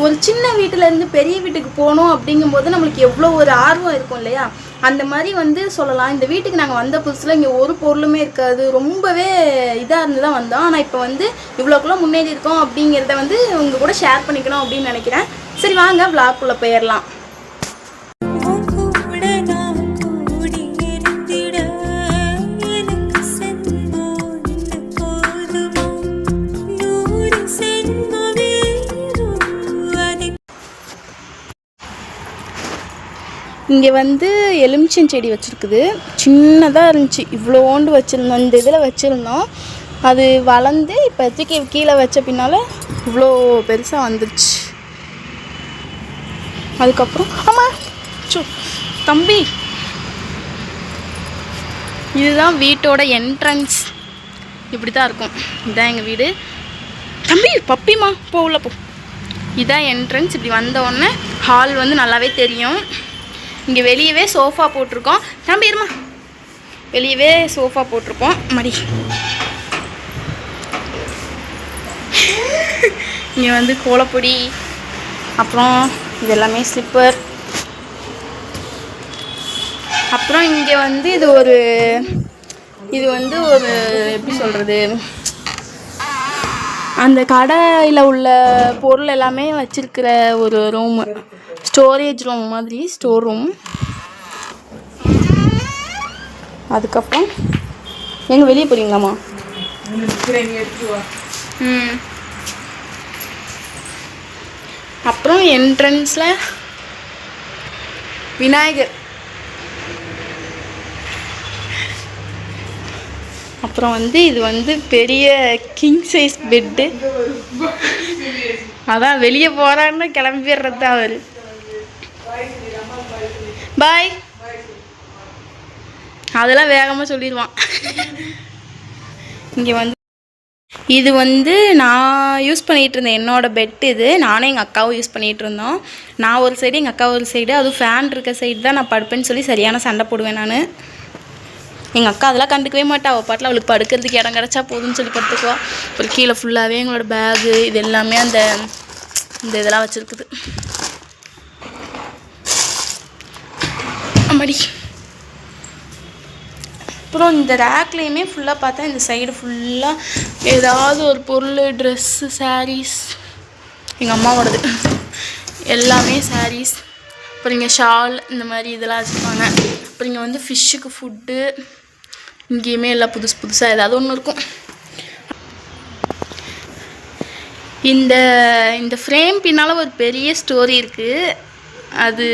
ஒரு சின்ன வீட்டிலேருந்து பெரிய வீட்டுக்கு போகணும் அப்படிங்கும்போது நம்மளுக்கு எவ்வளோ ஒரு ஆர்வம் இருக்கும் இல்லையா? அந்த மாதிரி வந்து சொல்லலாம். இந்த வீட்டுக்கு நாங்கள் வந்த புதுசில் இங்கே ஒரு பொருளுமே இருக்காது. ரொம்பவே இதாக இருந்து தான் வந்தோம். ஆனால் இப்போ வந்து இவ்வளோக்குள்ளே முன்னேறி இருக்கோம் அப்படிங்கிறத வந்து உங்கள் கூட ஷேர் பண்ணிக்கணும் அப்படின்னு நினைக்கிறேன். சரி வாங்க விளாக்குள்ளே போயிடலாம் இங்கே வந்து எலுமிச்சம் செடி வச்சுருக்குது. சின்னதாக இருந்துச்சு. இவ்வளோண்டு வச்சுருந்தோம். இந்த இதில் வச்சுருந்தோம். அது வளர்ந்து இப்போதைக்கு கீழே வச்ச பின்னால் இவ்வளோ பெருசாக வந்துருச்சு. அதுக்கப்புறம் ஆமாம் சோ தம்பி. இதுதான் வீட்டோட என்ட்ரன்ஸ் இப்படி தான் இருக்கும். இதுதான் எங்கள் வீடு. தம்பி பப்பிமா போ உள்ள போ. இதுதான் என்ட்ரன்ஸ் இப்படி வந்தோடனே ஹால் வந்து நல்லாவே தெரியும். இங்கே வெளியவே சோஃபா போட்டிருக்கோம். தம்பி இருமா. வெளியவே சோஃபா போட்டிருக்கோம். மடி. இங்கே வந்து கோலப்பொடி அப்புறம் இது எல்லாமே ஸ்லிப்பர் அப்புறம் இங்கே வந்து இது ஒரு இது வந்து ஒரு எப்படி சொல்கிறது அந்த கடையில் உள்ள பொருள் எல்லாமே வச்சிருக்கிற ஒரு ரூமு ஸ்டோரேஜ் ரூம் மாதிரி ஸ்டோர் ரூம். அதுக்கப்புறம் எங்கே வெளியே போகிறீங்களாம்மா ம். அப்புறம் என்ட்ரன்ஸில் விநாயகர். அப்புறம் வந்து இது வந்து பெரிய கிங் சைஸ் பெட்டு அதான் வெளியே போகிறான்னு கிளம்பிடுறது தான் அவர். பாய் அதெல்லாம் வேகமாக சொல்லிடுவான். இங்கே வந்து இது வந்து நான் யூஸ் பண்ணிகிட்டு இருந்தேன். என்னோட பெட் இது. நானும் எங்கள் அக்காவும் யூஸ் பண்ணிகிட்டு இருந்தோம். நான் ஒரு சைடு எங்கள் அக்கா ஒரு சைடு அதுவும் ஃபேன் இருக்க சைடு தான் நான் படுப்பேன்னு சொல்லி சரியான சண்டை போடுவேன் நான். எங்கள் அக்கா அதெல்லாம் கண்டுக்கவே மாட்டா. அவள் பாட்டில் அவளுக்கு படுக்கிறதுக்கு இடம் கிடச்சா போதும்னு சொல்லி படுத்துக்குவா. ஒரு கீழே ஃபுல்லாகவே எங்களோட பேகு இது எல்லாமே அந்த இந்த இதெல்லாம் வச்சுருக்குது. அம்மாடி. அப்புறம் இந்த ரேக்லேயுமே ஃபுல்லாக பார்த்தா இந்த சைடு ஃபுல்லாக ஏதாவது ஒரு பொருள் ட்ரெஸ்ஸு சாரீஸ் எங்கள் அம்மாவோடது. எல்லாமே சாரீஸ் அப்புறம் இங்கே ஷால் இந்த மாதிரி இதெல்லாம் வச்சுருப்பாங்க. அப்புறம் இங்கே வந்து ஃபிஷ்ஷுக்கு ஃபுட்டு இங்கேயுமே எல்லாம் புதுசு புதுசாக ஏதாவது ஒன்று இருக்கும். இந்த இந்த ஃப்ரேம் பின்னால் ஒரு பெரிய ஸ்டோரி இருக்குது அது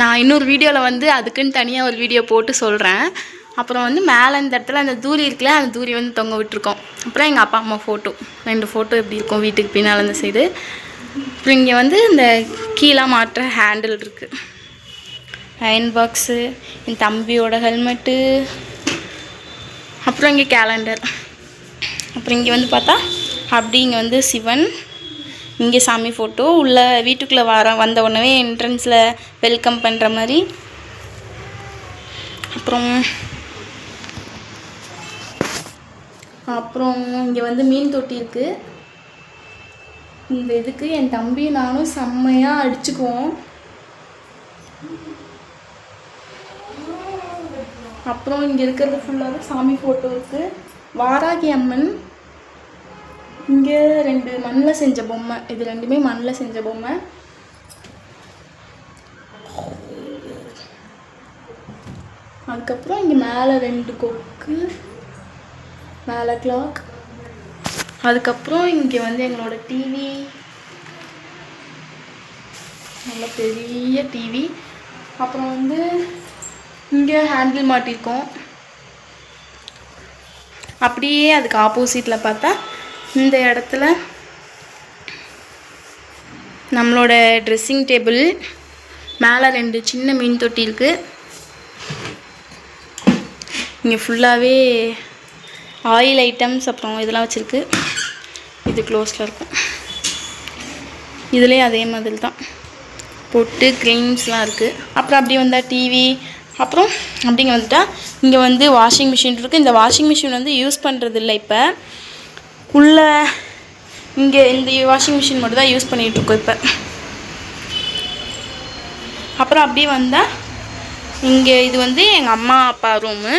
நான் இன்னொரு வீடியோவில் வந்து அதுக்குன்னு தனியாக ஒரு வீடியோ போட்டு சொல்கிறேன் அப்புறம் வந்து மேலே இந்த இடத்துல அந்த தூரி இருக்குல்ல அந்த தூரி வந்து தொங்க விட்டுருக்கோம். அப்புறம் எங்கள் அப்பா அம்மா ஃபோட்டோ ரெண்டு ஃபோட்டோ எப்படி இருக்கும் வீட்டுக்கு பின்னால் அந்த சைடு அப்புறம் இங்கே வந்து இந்த கீழே மாட்டுற ஹேண்டில் இருக்குது அயன் பாக்ஸு என் தம்பியோட ஹெல்மெட்டு அப்புறம் இங்கே கேலண்டர் அப்புறம் இங்கே வந்து பார்த்தா அப்படி இங்கே வந்து சிவன் இங்கே சாமி ஃபோட்டோ உள்ளே வீட்டுக்குள்ளே வர வந்த உடனே என்ட்ரன்ஸில் வெல்கம் பண்ணுற மாதிரி. அப்புறம் அப்புறம் இங்கே வந்து மீன் தொட்டி இருக்குது இந்த இதுக்கு என் தம்பி நானும் செம்மையாக அடிச்சுக்குவோம். அப்புறம் இங்கே இருக்கிறது ஃபுல்லாக சாமி ஃபோட்டோ இருக்குது வாராகி அம்மன் இங்கே ரெண்டு மண்ணில் செஞ்ச பொம்மை. இது ரெண்டுமே மண்ணில் செஞ்ச பொம்மை. அதுக்கப்புறம் இங்கே மேலே ரெண்டு கொக்கு மேலே கிளாக் அதுக்கப்புறம் இங்கே வந்து எங்களோட டிவி நல்ல பெரிய டிவி அப்புறம் வந்து இங்கே ஹேண்டில் மாட்டியிருக்கோம் அப்படியே அதுக்கு ஆப்போசிட்டில் பார்த்தா இந்த இடத்துல நம்மளோட ட்ரெஸ்ஸிங் டேபிள் மேலே ரெண்டு சின்ன மீன் தொட்டி இருக்குது இங்கே ஃபுல்லாகவே ஆயில் ஐட்டம்ஸ் அப்புறம் இதெல்லாம் வச்சுருக்கு. இது க்ளோஸில் இருக்கும். இதுலேயும் அதே மாதிரி தான். பொட்டு க்ரீம்ஸ்லாம் இருக்குது அப்புறம் அப்படி வந்தால் டிவி அப்புறம் அப்படிங்க வந்துட்டால் இங்கே வந்து வாஷிங் மிஷின் இருக்குது இந்த வாஷிங் மிஷின் வந்து யூஸ் பண்ணுறது இல்லை இப்போ. உள்ளே இங்கே இந்த வாஷிங் மிஷின் மட்டும் தான் யூஸ் பண்ணிகிட்ருக்கோம் இப்போ. அப்புறம் அப்படியே வந்தால் இங்கே இது வந்து எங்கள் அம்மா அப்பா ரூமு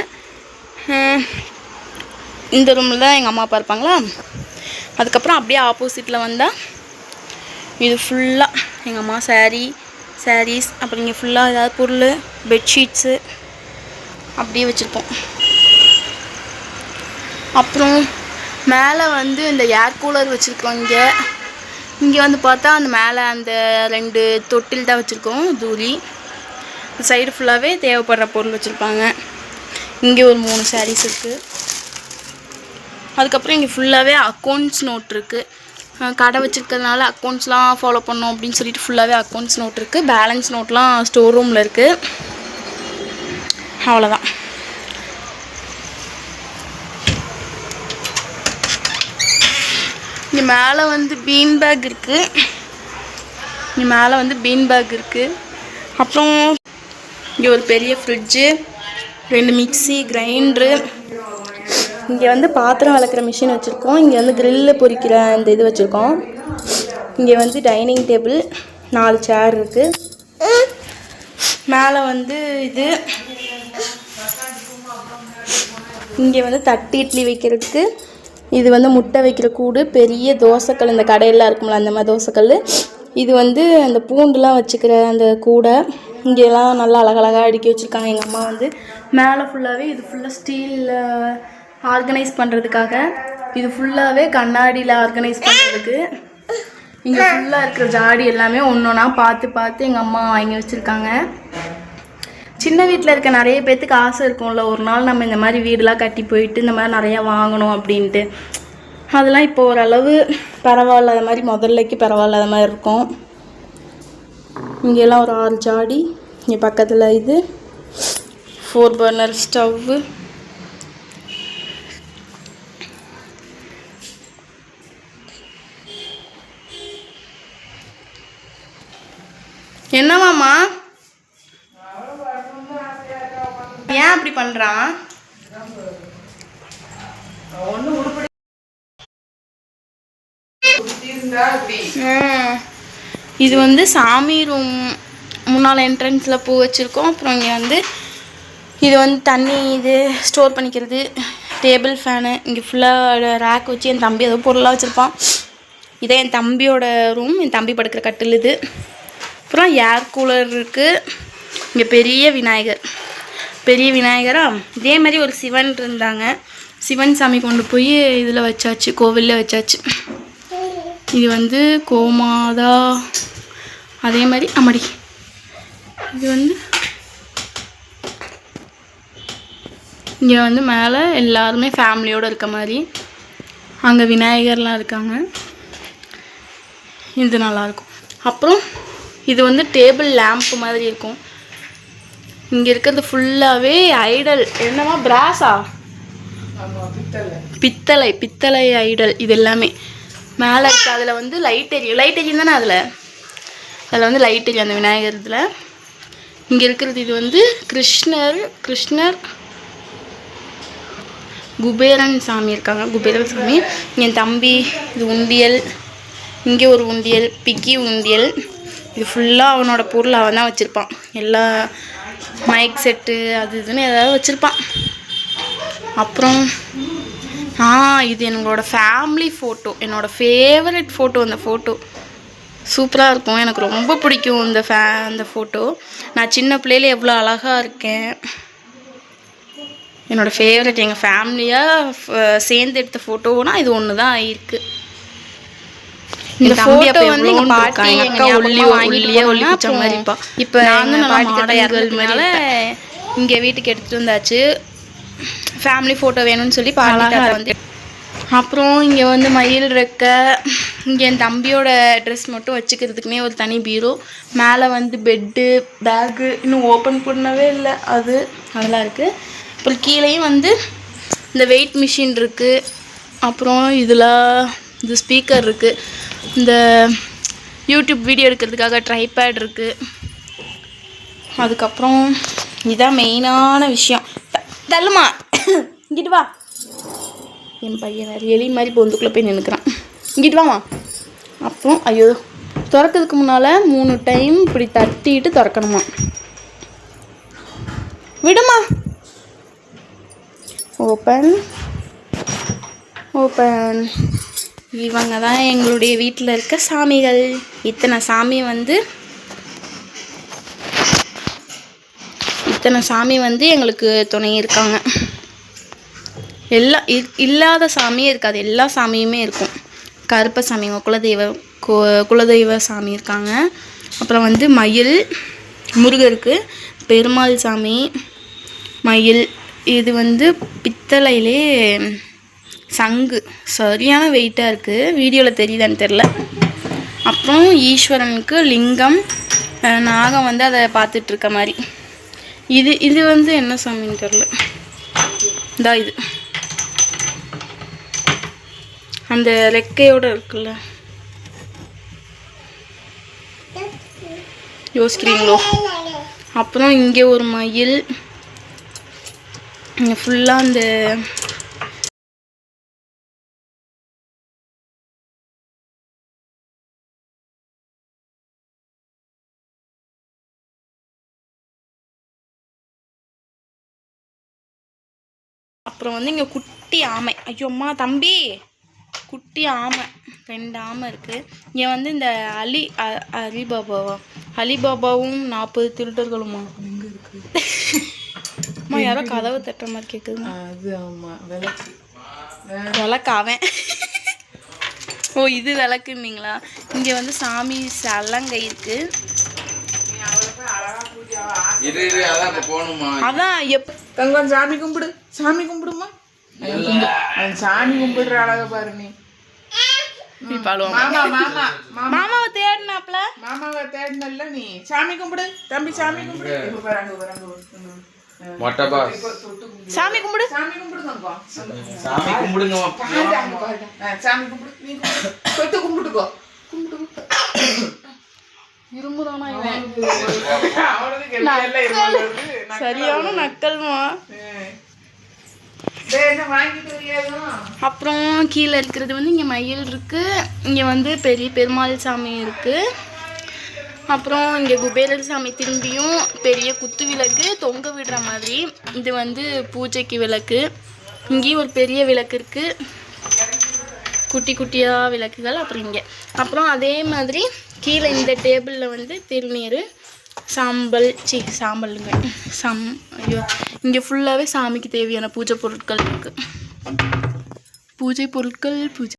இந்த ரூமில் தான் எங்கள் அம்மா அப்பா இருப்பாங்களா? அதுக்கப்புறம் அப்படியே ஆப்போசிட்டில் வந்தால் இது ஃபுல்லாக எங்கள் அம்மா சாரீ சாரீஸ் அப்புறம் இங்கே ஃபுல்லாக ஏதாவது பொருள் பெட்ஷீட்ஸு அப்படியே வச்சுருப்போம். அப்புறம் மேலே வந்து இந்த ஏர் கூலர் வச்சுருக்கோம் இங்கே. இங்கே வந்து பார்த்தா அந்த மேலே அந்த ரெண்டு தொட்டில் தான் வச்சுருக்கோம் தூரி. சைடு ஃபுல்லாகவே தேவைப்படுற பொருள் வச்சுருப்பாங்க. இங்கே ஒரு மூணு சாரீஸ் இருக்குது அதுக்கப்புறம் இங்கே ஃபுல்லாகவே அக்கௌண்ட்ஸ் நோட் இருக்குது கடை வச்சுருக்கிறதுனால அக்கௌண்ட்ஸ்லாம் ஃபாலோ பண்ணோம் அப்படின்னு சொல்லிட்டு ஃபுல்லாகவே அக்கௌண்ட்ஸ் நோட் இருக்குது பேலன்ஸ் நோட்லாம் ஸ்டோர் ரூமில் இருக்குது அவ்வளோதான் இங்கே மேலே வந்து பீன் பேக் இருக்குது இங்கே மேலே வந்து பீன் பேக் இருக்குது அப்புறம் இங்கே ஒரு பெரிய ஃப்ரிட்ஜு ரெண்டு மிக்சி கிரைண்டரு இங்கே வந்து பாத்திரம் வளர்க்குற மிஷின் வச்சுருக்கோம். இங்கே வந்து grill பொரிக்கிற அந்த இது வச்சுருக்கோம். இங்கே வந்து டைனிங் டேபிள் நாலு சேர் இருக்குது மேலே வந்து இது. இங்கே வந்து தட்டு இட்லி வைக்கிறதுக்கு இது வந்து முட்டை வைக்கிற கூடு பெரிய தோசைக்கல் இந்த கடையெல்லாம் இருக்கும்ல அந்த மாதிரி தோசைக்கல் இது வந்து அந்த பூண்டுலாம் வச்சுக்கிற அந்த கூடை இங்கெல்லாம் நல்லா அழகழகாக அடுக்கி வச்சுருக்காங்க. எங்கள் அம்மா வந்து மேலே ஃபுல்லாகவே இது ஃபுல்லாக ஸ்டீலில் ஆர்கனைஸ் பண்ணுறதுக்காக இது ஃபுல்லாகவே கண்ணாடியில் ஆர்கனைஸ் பண்ணுறதுக்கு இங்கே ஃபுல்லாக இருக்கிற ஜாடி எல்லாமே ஒன்று ஒன்றா பார்த்து பார்த்து எங்கள் அம்மா வாங்கி வச்சுருக்காங்க. சின்ன வீட்டில் இருக்க நிறைய பேர்த்துக்கு ஆசை இருக்கும்ல ஒரு நாள் நம்ம இந்த மாதிரி வீடெலாம் கட்டி போயிட்டு இந்த மாதிரி நிறையா வாங்கணும் அப்படின்ட்டு. அதெல்லாம் இப்போ ஓரளவு பரவாயில்லாத மாதிரி முதல்லைக்கு பரவாயில்லாத மாதிரி இருக்கும். இங்கெல்லாம் ஒரு ஆறு ஜாடி இங்கே பக்கத்தில் இது ஃபோர் பர்னர் ஸ்டவ்வு பண்ணுறான். இது வந்து சாமி ரூம் முன்னால் என்ட்ரன்ஸில் பூ வச்சுருக்கோம். அப்புறம் இங்கே வந்து இது வந்து தண்ணி இது ஸ்டோர் பண்ணிக்கிறது. டேபிள் ஃபேனு இங்கே ஃபுல்லாக ரேக் வச்சு என் தம்பி ஏதோ பொருளாக வச்சுருப்பான். இதே என் தம்பியோட ரூம் என் தம்பி படுக்கிற கட்டில் இது. அப்புறம் ஏர் கூலர் இருக்குது இங்கே பெரிய விநாயகர். பெரிய விநாயகரா? இதே மாதிரி ஒரு சிவன் இருந்தாங்க. சிவன் சாமி கொண்டு போய் இதில் வச்சாச்சு கோவிலில் வச்சாச்சு. இது வந்து கோமாதா. அதே மாதிரி அம்மடி இது வந்து இங்கே வந்து மேலே எல்லாருமே ஃபேமிலியோடு இருக்க மாதிரி அங்கே விநாயகர்லாம் இருக்காங்க. இது நல்லாயிருக்கும் அப்புறம் இது வந்து டேபிள் லேம்ப் மாதிரி இருக்கும். இங்கே இருக்கிறது ஃபுல்லாகவே ஐடல் என்னவா பிராஸா பித்தளை. பித்தளை ஐடல் இது எல்லாமே. மேலே இருக்க அதில் வந்து லைட் எரியும் லைட் எரியும் தானே அதில்? அதில் வந்து லைட் எரியும் அந்த விநாயகர் இதில். இங்கே இருக்கிறது இது வந்து கிருஷ்ணர் கிருஷ்ணர் குபேரன் சாமி இருக்காங்க. குபேரன் சாமி. என் தம்பி இது உண்டியல். இங்கே ஒரு உண்டியல் பிக்கி உண்டியல். இது ஃபுல்லாக அவனோட பொருள் அவன் தான் வச்சுருப்பான். எல்லா மைக் செட்டு அது இதுன்னு ஏதாவது வச்சுருப்பான். அப்புறம் ஆ இது என்னோட ஃபேமிலி ஃபோட்டோ என்னோட ஃபேவரட் ஃபோட்டோ அந்த ஃபோட்டோ சூப்பராக இருக்கும். எனக்கு ரொம்ப பிடிக்கும் இந்த ஃபே அந்த ஃபோட்டோ நான் சின்ன பிள்ளையில எவ்வளோ அழகாக இருக்கேன். என்னோடய ஃபேவரட் எங்கள் ஃபேமிலியாக சேர்ந்து எடுத்த ஃபோட்டோனால் இது ஒன்று தான் இருக்குது இந்த ஃபோட்டோ வந்து எங்கள் பாட்டி அக்கா ஒல்லி ஒல்லியே ஒல்லி மாதிரி இருப்பா. இப்போ நான் வந்து நல்லா மாடல் மாதிரினால இங்கே வீட்டுக்கு எடுத்துகிட்டு வந்தாச்சு. ஃபேமிலி ஃபோட்டோ வேணும்னு சொல்லி பாட்டி வந்து அப்புறம் இங்கே வந்து மயில் ரெக்க இங்கே என் தம்பியோட ட்ரெஸ் மட்டும் வச்சுக்கிறதுக்குனே ஒரு தனி பீரோ. மேலே வந்து பெட்டு பேக்கு இன்னும் ஓப்பன் பண்ணவே இல்லை. அது அதெல்லாம் இருக்குது அப்புறம் கீழேயும் வந்து இந்த வெயிட் மிஷின் இருக்குது அப்புறம் இதில் இது ஸ்பீக்கர் இருக்குது இந்த யூடியூப் வீடியோ எடுக்கிறதுக்காக ட்ரைபேட் இருக்குது அதுக்கப்புறம் இதுதான் மெயினான விஷயம். தள்ளுமா? இங்கிட்டு வா. என் பையன் வேறு எலி மாதிரி பொந்துக்குள்ளே போய் நின்றுக்கிறான் இங்கிட்டு வாமா அப்புறம் ஐயோ திறக்கிறதுக்கு முன்னால் மூணு டைம் இப்படி தட்டிட்டு திறக்கணுமா? விடுமா. ஓப்பன் ஓப்பன் இவங்க தான் எங்களுடைய வீட்டில் இருக்க சாமிகள். இத்தனை சாமி வந்து இத்தனை சாமி வந்து எங்களுக்கு துணை இருக்காங்க. எல்லா இல்லாத சாமியே இருக்காது. எல்லா சாமியுமே இருக்கும். கருப்ப சாமி உங்க குலதெய்வ குலதெய்வ சாமி இருக்காங்க. அப்புறம் வந்து மயில் முருகருக்கு பெருமாள் சாமி மயில். இது வந்து பித்தளையிலே சங்கு. சரியான வெயிட்டாக இருக்குது வீடியோவில் தெரியுதான்னு தெரில அப்புறம் ஈஸ்வரனுக்கு லிங்கம் நாகம் வந்து அதை பார்த்துட்ருக்க மாதிரி. இது இது வந்து என்ன சாமின்னு தெரில இதா இது. அந்த ரெக்கையோடு இருக்குல்ல. யோசிக்கிறீங்களோ? அப்புறம் இங்கே ஒரு மயில். இங்கே ஃபுல்லாக அந்த அப்புறம் வந்து இங்கே குட்டி ஆமை. ஐயோ அம்மா தம்பி. குட்டி ஆமை. ரெண்டு ஆமை இருக்குது இங்கே வந்து இந்த அலி அலிபாபாவா? அலிபாபாவும் நாற்பது திருடர்களுமா? அம்மா யாரோ கதவை தட்டுற மாதிரி கேட்குதுமா அது ஆமா விளக்கு. விளக்கு அவன். ஓ இது விளக்குன்னீங்களா? இங்கே வந்து சாமி சலங்கை இருக்குது இரு இரு அதான் இப்ப போகணுமா? அதான் எப் தங்கம் சாமி கும்பிடு. சாமி கும்பிடுமா? சாமி கும்பிடுற அழக பாரு நீ. மாமாவை தேடினாப்ல. மாமாவை தேடினல்ல நீ. சாமி கும்பிடு. தம்பி சாமி கும்பிடு. சாமி கும்பிடு. சாமி கும்பிடு சாமி. ஆ, சாமி கும்பிடு நீ கும்பிடு. தொட்டு கும்பிட்டுக்கோ. இருமுறானா இவன்? சரியான நக்கல்மா. அப்புறம் கீழே இருக்கிறது வந்து இங்கே மயில் இருக்குது இங்கே வந்து பெரிய பெருமாள் சாமி இருக்குது அப்புறம் இங்கே குபேரர் சாமி திரும்பியும் பெரிய குத்து விளக்கு தொங்க விடுற மாதிரி. இது வந்து பூஜைக்கு விளக்கு. இங்கேயும் ஒரு பெரிய விளக்கு இருக்குது குட்டி குட்டியாக விளக்குகள் அப்புறம் இங்கே. அப்புறம் அதே மாதிரி கீழே இந்த டேபிளில் வந்து திருநீர் சாம்பல் சி சாம்பலுங்க சம் ஐயோ இங்கே ஃபுல்லாகவே சாமிக்கு தேவையான பூஜை பொருட்கள் இருக்குது பூஜை பொருட்கள் பூஜை